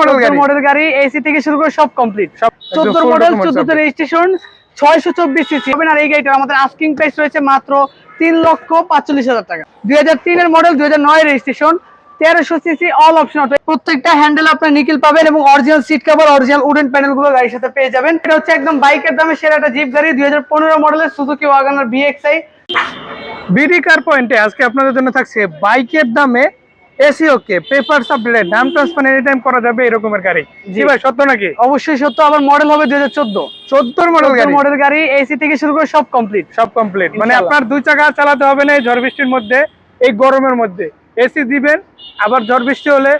Model গাড়ি। Model গাড়ি AC থেকে শুরু করে সব কমপ্লিট সব চোদ্দ full মডেল documents চোদ্দতে রেজিস্ট্রেশন ছয়শো চব্বিশ সিসি হবে আর এই গাড়িটার আমাদের আস্কিং প্রাইস রয়েছে মাত্র তিন লক্ষ পাঁচচল্লিশ হাজার টাকা। দুই হাজার তিনের মডেল দুই হাজার নয় রেজিস্ট্রেশন তেরোশো সিসি অল অপশন অটো প্রত্যেকটা হ্যান্ডেল আপনার নিকেল পাবেন এবং original seat cover original wooden প্যানেলগুলো গাড়ির সাথে পেয়ে যাবেন। এটা হচ্ছে একদম বাইকের দামে সেরা একটা জিপ গাড়ি দুই হাজার পনেরো মডেলের Suzuki Wagon R VXi BD car পয়েন্টে আজকে আপনাদের জন্য থাকছে বাইকের দামে এসি ওকে পেপার আপডেট নাম ট্রান্সফার এনি টাইম করা যাবে এরকমের গাড়ি। জি। ভাই সত্য নাকি? অবশ্যই সত্য আবার মডেল হবে দুই হাজার চোদ্দ। চোদ্দোর মডেল গাড়ি? মডেল গাড়ি এসি থেকে শুরু করে সব কমপ্লিট সব কমপ্লিট মানে আপনার দুই চাকা চালাতে হবে না এই ঝড় বৃষ্টির মধ্যে এই গরমের মধ্যে। এসি দিবেন আবার ঝড় বৃষ্টি হলে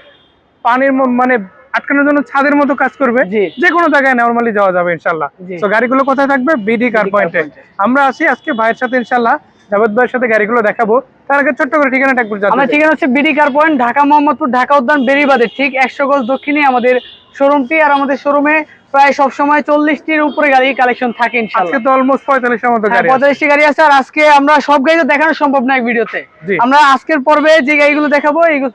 পানির মানে আটকানোর জন্য ছাদের মতো কাজ করবে। যে কোনো জায়গায় নরমালি যাওয়া যাবে ইনশাল্লাহ। তো গাড়িগুলো কোথায় থাকবে? বিডি কার পয়েন্টে আমরা আসি আজকে ভাইয়ের সাথে ইনশাল্লাহ ভাইয়ের সাথে গাড়িগুলো দেখাবো। তার আগে ছোট্ট করে ঠিকানাটা একটু আমার ঠিকানা হচ্ছে BD car point Dhaka Mohammadpur Dhaka Udyan বেরিবাদের ঠিক একশো গজ দক্ষিণে আমাদের শোরুমটি আর আমাদের শোরুমে প্রায় সব সময় চল্লিশটির উপরে গাড়ি কালেকশন থাকে আজকে ইনশাআল্লাহ তো অলমোস্ট পঁয়তাল্লিশের মতো গাড়ি। পঁয়তাল্লিশটি গাড়ি আছে আর আজকে আমরা সব গাড়ি তো দেখানো সম্ভব না এক ভিডিওতে আমরা আজকের পর্বে যে গাড়িগুলো দেখাবো এইগুলো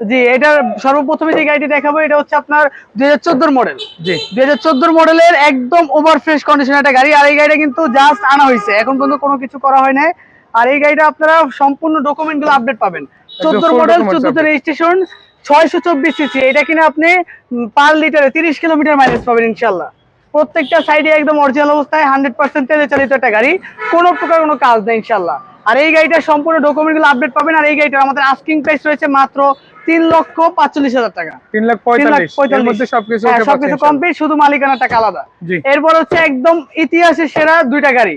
জি এটা সর্বপ্রথমে যে গাড়িটি দেখাবো এটা হচ্ছে আপনার দুই হাজার মডেল জি। দুই হাজার মডেলের একদম ওভার ফ্রেশ কন্ডিশন একটা গাড়ি আর এই গাড়িটা কিন্তু জাস্ট আনা হয়েছে। এখন পর্যন্ত কোনো কিছু করা হয় নাই। আর এই গাড়িটা আপনারা সম্পূর্ণ ডকুমেন্টগুলো আপডেট পাবেন চোদ্দোর মডেল চোদ্দোতে রেজিস্ট্রেশন ছয়শো চব্বিশ সিসি এটা কিনা আপনি পার লিটারে তিরিশ কিলোমিটার মাইলেজ পাবেন ইনশাল্লাহ প্রত্যেকটা সাইডে একদম অরিজিনাল অবস্থায় হান্ড্রেড পার্সেন্ট তেলে চালিত একটা গাড়ি। কোনো প্রকার কোনো কাজ নেই ইনশাল্লাহ আর এই গাড়িটার সম্পূর্ণ ডকুমেন্টগুলো আপডেট পাবেন আর এই গাড়িটার আমাদের আস্কিং প্রাইস রয়েছে মাত্র তিন লক্ষ পাঁচচল্লিশ হাজার টাকা। তিন লাখ পঁয়তাল্লিশ। সবকিছু হ্যাঁ, সবকিছু কমপ্লিট শুধু মালিকানা টাকা আলাদা। এরপর হচ্ছে একদম ইতিহাসের সেরা দুইটা গাড়ি।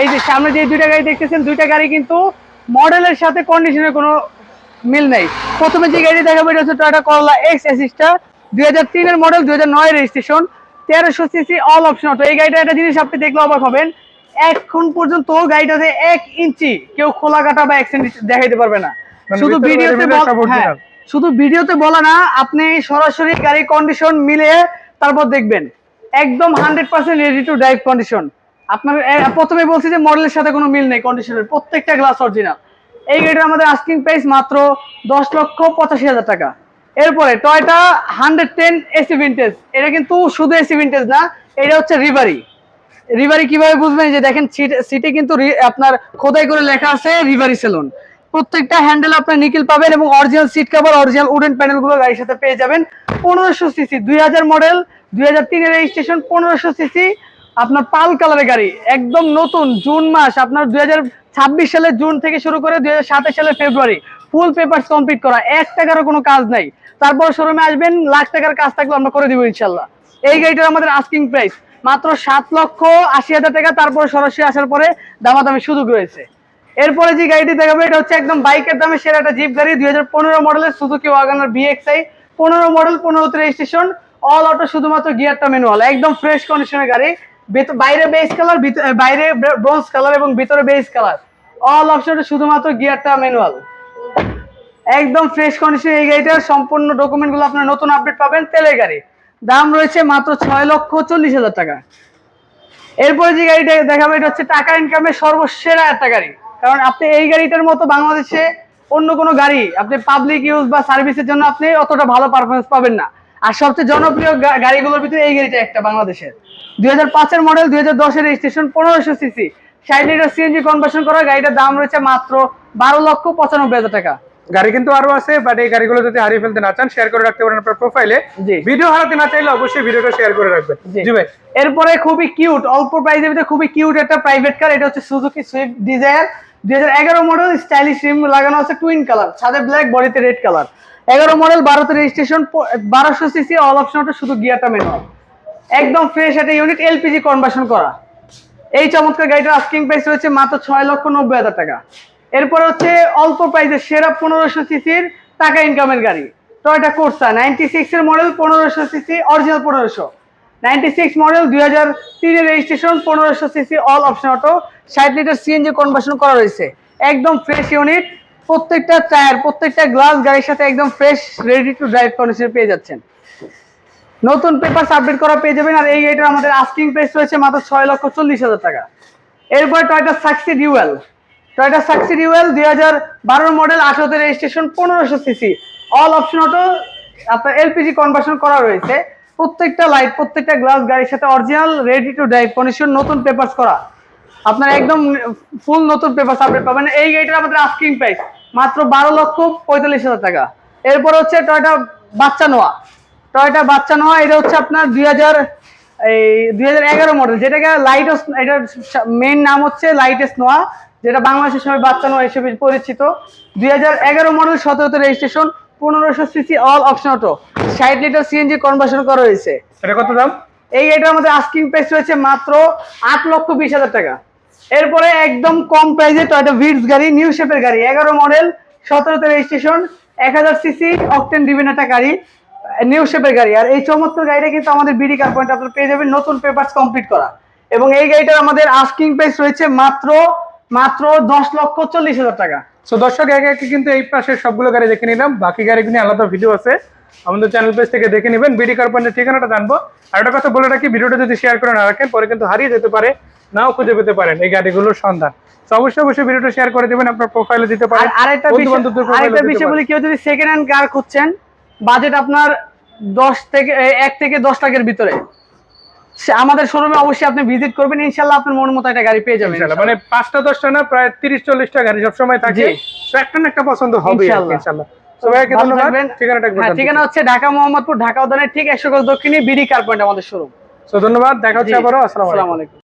এই যে সামনে যে দুইটা গাড়ি দেখতেছেন দুইটা গাড়ি কিন্তু মডেলের সাথে কন্ডিশনের কোনো মিল নেই। প্রথমে যে গাড়ি দেখাবো এটা হচ্ছে টয়োটা করলা এক্স অ্যাসিস্টা দুই হাজার তিনের মডেল দুই হাজার নয় রেজিস্ট্রেশন তেরোশো সিসি অল অপশন অটো এই গাড়িটা একটা জিনিস আপনি দেখলে অবাক হবেন এখন পর্যন্ত গাড়িটাতে এক ইঞ্চি কেউ খোলা কাটা বা অ্যাক্সিডেন্ট দেখাইতে পারবে না। মানে শুধু ভিডিওতে সব হ্যাঁ। শুধু ভিডিওতে বলা না আপনি সরাসরি গাড়ির কন্ডিশন মিলে তারপর দেখবেন। একদম hundred percent ready to drive condition আপনার প্রথমে বলছি যে মডেলের সাথে কোনো মিল নেই কন্ডিশনের প্রত্যেকটা গ্লাস অরিজিনাল এই গাড়িটা আমাদের আস্কিং প্রাইস মাত্র দশ লক্ষ পঁচাশি হাজার টাকা। এরপরে Toyota hundred ten AC vintage এটা কিন্তু শুধু এসি ভিন্টেজ না এটা হচ্ছে রিভারি রিভারি কীভাবে বুঝবেন? যে দেখেন, সিটে কিন্তু আপনার খোদাই করে লেখা আছে রিভারি সেলুন। প্রত্যেকটা হ্যান্ডেল আপনার নিকেল পাবেন এবং original seat cover, original wooden প্যানেলগুলো গাড়ির সাথে পেয়ে যাবেন। পনেরোশো সিসি, দুই হাজার মডেল, দুই হাজার তিনের রেজিস্ট্রেশন পনেরোশো সিসি। আপনার পাল কালারের গাড়ি, একদম নতুন, জুন মাস। আপনার দুই ছাব্বিশ সালের জুন থেকে শুরু করে দুই হাজার সাতাশ সালের ফেব্রুয়ারি। ফুল পেপার কমপ্লিট করা, এক টাকারও কোনো কাজ নাই। তারপর শোরুমে আসবেন, লাখ টাকার কাজ থাকলে আমরা করে দিব ইনশাল্লাহ। এই গাড়িটার আমাদের আস্কিং প্রাইস মাত্র সাত লক্ষ আশি হাজার টাকা, তারপরে সরাসরি আসার পরে দামাদামি সুযোগ রয়েছে এরপরে যে গাড়িটি দেখাবো, এটা হচ্ছে একদম বাইকের দামে সেরা একটা জিপ গাড়ি, দুই হাজার পনেরো মডেলের সুজুকি ওয়াগানার বিএক্সআই পনেরো মডেল পনেরোতে রেজিস্ট্রেশন অল অটো শুধুমাত্র গিয়ারটা ম্যানুয়াল একদম ফ্রেশ কন্ডিশনের গাড়ি। বাইরে বেস কালার বাইরে ব্রোঞ্জ কালার এবং ভিতরে বেস কালার অল অপশনে শুধুমাত্র গিয়ারটা ম্যানুয়াল একদম ফ্রেশ কন্ডিশন এই গাড়িটার সম্পূর্ণ ডকুমেন্টগুলো আপনার নতুন আপডেট পাবেন তেলের গাড়ি। দাম রয়েছে মাত্র ছয় লক্ষ চল্লিশ হাজার টাকা। এরপরে যে গাড়িটা দেখাবো, এটা হচ্ছে টাকা ইনকামের সর্বসেরা একটা গাড়ি। কারণ আপনি এই গাড়িটার মতো বাংলাদেশে অন্য কোনো গাড়ি, আপনি পাবলিক ইউজ বা সার্ভিসের জন্য আপনি অতটা ভালো পারফরমেন্স পাবেন না। আর সবচেয়ে জনপ্রিয় গাড়িগুলোর ভিতরে এই গাড়িটা একটা বাংলাদেশের। দুই হাজার পাঁচের মডেল দুই হাজার দশের রেজিস্ট্রেশন পনেরোশো সিসি ষাট লিটার সিএনজি কনভার্সন করা গাড়িটার দাম রয়েছে মাত্র বারো লক্ষ পঁচানব্বই হাজার টাকা। গাড়ি কিন্তু আরও আছে বাট এই গাড়িগুলো যদি হারিয়ে ফেলতে না চান শেয়ার করে রাখতে পারেন আপনার প্রোফাইলে ভিডিও হারাতে না চাইলে অবশ্যই ভিডিওটা শেয়ার করে রাখবেন। জি। ভাই। এরপরে খুবই কিউট অল্প প্রাইসের ভিতরে খুবই কিউট একটা প্রাইভেট কার এটা হচ্ছে সুজুকি সুইফট ডিজায়ার দুই হাজার এগারো মডেল স্টাইলিশ রিম লাগানো আছে টুইন কালার ছাদে ব্ল্যাক বডিতে রেড কালার এগারো মডেল বারোতে রেজিস্ট্রেশন বারোশো সিসি অল অপশনটা শুধু গিয়ারটা ম্যানুয়াল একদম ফ্রেশ একটা ইউনিট এলপিজি কনভার্সন করা। এই চমৎকার গাড়িটার আস্কিং প্রাইস রয়েছে মাত্র ছয় লক্ষ নব্বই হাজার টাকা। এরপর হচ্ছে অল্প প্রাইসের সেরা পনেরোশো সিসির টাকা ইনকামের গাড়ি। টয়টা কোর্সা নাইনটি সিক্স এর মডেল পনেরোশো সিসি অরিজিনাল পনেরোশো। নাইনটি সিক্স মডেল দুই হাজার তিনের রেজিস্ট্রেশন পনেরোশো সিসি অল অপশন অটো ষাট লিটার সিএনজি কনভার্সন করা রয়েছে। একদম ফ্রেশ ইউনিট প্রত্যেকটা টায়ার প্রত্যেকটা গ্লাস গাড়ির সাথে একদম fresh ready to drive condition পেয়ে যাচ্ছেন। নতুন পেপার সাবমিট করা পেয়ে যাবেন, আর এই গাড়িটার আমাদের আস্কিং প্রাইস রয়েছে মাত্র ছয় লক্ষ চল্লিশ হাজার টাকা। এরপর Toyota Succeed dual Toyota Succeed dual দুই হাজার বারোর মডেল আঠারোতে রেজিস্ট্রেশন পনেরোশো সিসি অল অপশন অটো আপনার এলপিজি কনভার্সন করা রয়েছে। প্রত্যেকটা লাইট প্রত্যেকটা গ্লাস গাড়ির সাথে original ready to drive condition নতুন পেপারস করা। আপনার একদম ফুল নতুন পেপারস আপডেট পাবেন। এই গাড়িটার আমাদের আস্কিং প্রাইস মাত্র বারো লক্ষ পঁয়তাল্লিশ হাজার টাকা। এরপর হচ্ছে টয়টা বাচ্চা নোয়া। টয়টা বাচ্চা নোয়া, এটা হচ্ছে আপনার দুই হাজার, এই দুই হাজার এগারো মডেল যেটাকে লাইট এটার মেইন নাম হচ্ছে লাইটেস্ট নোয়া। যেটা বাংলাদেশের সবাই বাচ্চা নোয়া হিসেবে পরিচিত। দুই হাজার এগারো মডেল সতেরোতে রেজিস্ট্রেশন পনেরোশো সিসি অল অপশন অটো ষাট লিটার সিএনজি কনভার্সন করা হয়েছে। এটা কত দাম? এই গাড়িটার মধ্যে আস্কিং প্রাইস রয়েছে মাত্র আট লক্ষ বিশ হাজার টাকা। এরপরে একদম কম প্রাইসে টয়টা ভিডস গাড়ি নিউ শেপের গাড়ি এগারো মডেল সতেরোতে রেজিস্ট্রেশন এক হাজার সিসি অকটেন ডিভিন একটা গাড়ি নিউ শেপের গাড়ি। আর এই চমৎকার গাড়িটা কিন্তু আমাদের বিডি কার পয়েন্ট আপনারা পেয়ে যাবেন নতুন পেপারস কমপ্লিট করা। এবং এই গাড়িটার আমাদের আস্কিং প্রাইস রয়েছে মাত্র মাত্র দশ লক্ষ চল্লিশ হাজার টাকা। সো দর্শক একে একে কিন্তু এই পাশে সবগুলো গাড়ি দেখে নিলাম। বাকি গাড়িগুলো আলাদা ভিডিও আছে। আমাদের চ্যানেল পেজ থেকে দেখে নেবেন। বিডি কার পয়েন্টের ঠিকানাটা জানব। আর একটা কথা বলে রাখি ভিডিওটা যদি শেয়ার করে না রাখেন পরে কিন্তু হারিয়ে যেতে পারে নাও খুঁজে পেতে পারেন এই গাড়িগুলোর সন্ধান। তো অবশ্যই অবশ্যই ভিডিওটা শেয়ার করে দিবেন আপনার প্রোফাইলে দিতে পারেন। আরেকটা বিষয় আরেকটা। বলি কেউ যদি সেকেন্ড হ্যান্ড কার খুঁজছেন বাজেট আপনার দশ থেকে এক থেকে দশ লাখের ভিতরে। আমাদের শোরুমে অবশ্যই আপনি ভিজিট করবেন ইনশাল্লাহ আপনার মন মতো একটা গাড়ি পেয়ে যাবেন মানে পাঁচটা দশটা না প্রায় তিরিশ চল্লিশটা গাড়ি সবসময় থাকে। তো একটা না একটা পছন্দ হবে। ইনশাল্লাহ সবাইকে ধন্যবাদ। হ্যাঁ ঠিকানা হচ্ছে ঢাকা মোহাম্মদপুর ঢাকা উদ্যানের ঠিক একশো গজ দক্ষিণে বিডি কার পয়েন্ট আমাদের শোরুম তো ধন্যবাদ দেখা হচ্ছে আবারও আসসালামু আলাইকুম।